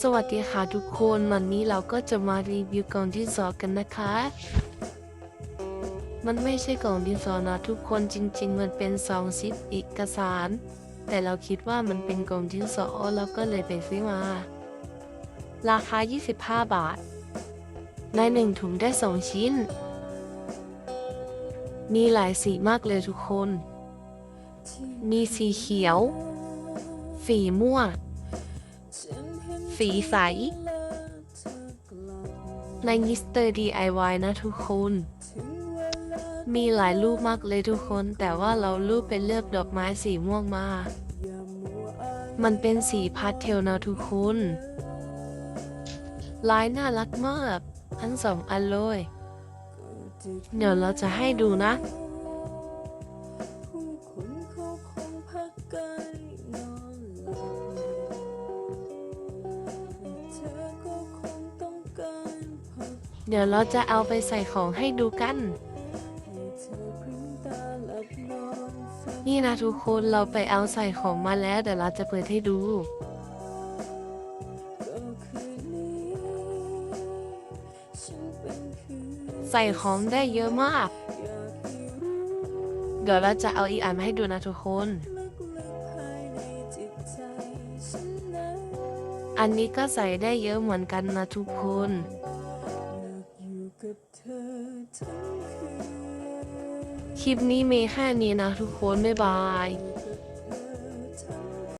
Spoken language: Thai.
สวัสดีค่ะทุกคนวันนี้เราก็จะมารีวิวกล่องดินสอกันนะคะ มันไม่ใช่กล่องดินสอนะทุกคนจริง ๆ มันเป็นซองซิปเอกสาร แต่เราคิดว่ามันเป็นกล่องดินสอเราก็เลยไปซื้อมา ราคา 25 บาท ในหนึ่งถุงได้สองชิ้น มีหลายสีมากเลยทุกคน มีสีเขียว สีม่วง สีใส ในมิสเตอร์ DIY นะทุกคน มีหลายรูปมากเลยทุกคน แต่ว่าเรารูปเป็นเลือกดอกไม้สีม่วงมา มันเป็นสีพาสเทลนะทุกคนลายน่ารักมากทั้งสองอันเลย เดี๋ยวเราจะให้ดูนะ เดี๋ยวเราจะเอาไปใส่ของให้ดูกัน นี่นะทุกคนเราไปเอาใส่ของมาแล้ว เดี๋ยวเราจะเปิดให้ดู ใส่ของได้เยอะมาก เดี๋ยวเราจะเอาอีกอันมาให้ดูนะทุกคน อันนี้ก็ใส่ได้เยอะเหมือนกันนะทุกคน คลิปนี้มีแค่นี้นะทุกคน บ๊ายบาย